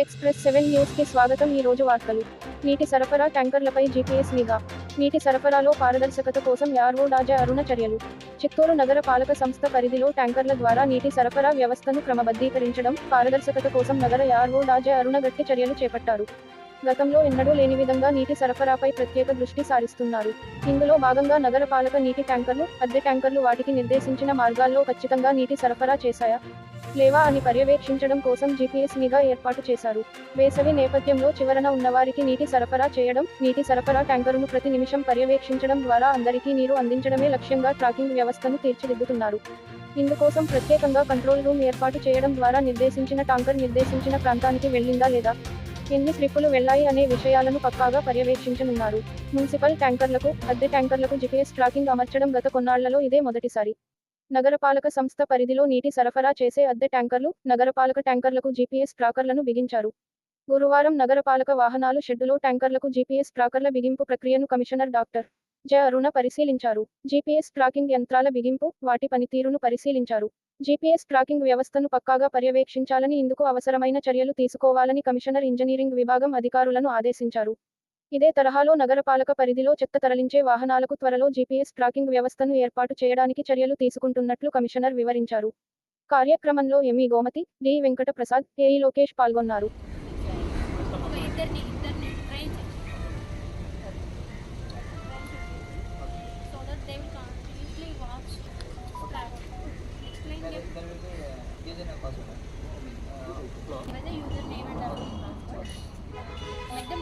Express seven న్యూస్కి స్వాగతం. ఈ రోజు వార్తలు. నీటి సరఫరా ట్యాంకర్లపై జీపీఎస్ నిఘా. నీటి సరఫరాలో పారదర్శకత కోసం యార్వో రాజా అరుణ చర్యలు. చిత్తూరు నగర పాలక సంస్థ పరిధిలో ట్యాంకర్ల ద్వారా నీటి సరఫరా వ్యవస్థను క్రమబద్ధీకరించడం పారదర్శకత కోసం నగర యార్వో రాజా అరుణ గట్టి చర్యలు చేపట్టారు. గతంలో ఎన్నడూ లేని విధంగా నీటి సరఫరాపై ప్రత్యేక దృష్టి సారిస్తున్నారు. ఇందులో భాగంగా నగరపాలక నీటి ట్యాంకర్లు అద్దె ట్యాంకర్లు వాటికి నిర్దేశించిన మార్గాల్లో ఖచ్చితంగా నీటి సరఫరా చేశాయా? లేవా అని పర్యవేక్షించడం కోసం జీపీఎస్ నిఘా ఏర్పాటు చేశారు. వేసవి నేపథ్యంలో చివరన ఉన్నవారికి నీటి సరఫరా చేయడం నీటి సరఫరా ట్యాంకరును ప్రతి నిమిషం పర్యవేక్షించడం ద్వారా అందరికీ నీరు అందించడమే లక్ష్యంగా ట్రాకింగ్ వ్యవస్థను తీర్చిదిద్దుతున్నారు. ఇందుకోసం ప్రత్యేకంగా కంట్రోల్ రూమ్ ఏర్పాటు చేయడం ద్వారా నిర్దేశించిన ట్యాంకర్ నిర్దేశించిన ప్రాంతానికి వెళ్ళిందా లేదా? ఎన్ని ట్రిప్పులు వెళ్ళాయి అనే విషయాలను పక్కాగా పర్యవేక్షించనున్నారు మున్సిపల్ ట్యాంకర్లకు అద్దె ట్యాంకర్లకు జిపిఎస్ ట్రాకింగ్ అమర్చడం గత కొన్నాళ్ళలో ఇదే మొదటిసారి. నగరపాలక సంస్థ పరిధిలో నీటి సరఫరా చేసే అద్దె ట్యాంకర్లు నగరపాలక ట్యాంకర్లకు జీపీఎస్ ట్రాకర్లను బిగించారు. గురువారం నగరపాలక వాహనాలు షెడ్డులో ట్యాంకర్లకు జీపీఎస్ ట్రాకర్ల బిగింపు ప్రక్రియను కమిషనర్ డాక్టర్ జ అరుణ పరిశీలించారు. జీపీఎస్ ట్రాకింగ్ యంత్రాల బిగింపు వాటి పనితీరును పరిశీలించారు. జీపీఎస్ ట్రాకింగ్ వ్యవస్థను పక్కాగా పర్యవేక్షించాలని ఇందుకు అవసరమైన చర్యలు తీసుకోవాలని కమిషనర్ ఇంజనీరింగ్ విభాగం అధికారులను ఆదేశించారు. ఇదే తరహాలో నగరపాలక పరిధిలో చెత్త తరలించే వాహనాలకు త్వరలో జీపీఎస్ ట్రాకింగ్ వ్యవస్థను ఏర్పాటు చేయడానికి చర్యలు తీసుకుంటున్నట్లు కమిషనర్ వివరించారు. కార్యక్రమంలో ME Gomathi D Venkata Prasad AE Lokesh పాల్గొన్నారు. Explain them whether user name and everything. Let them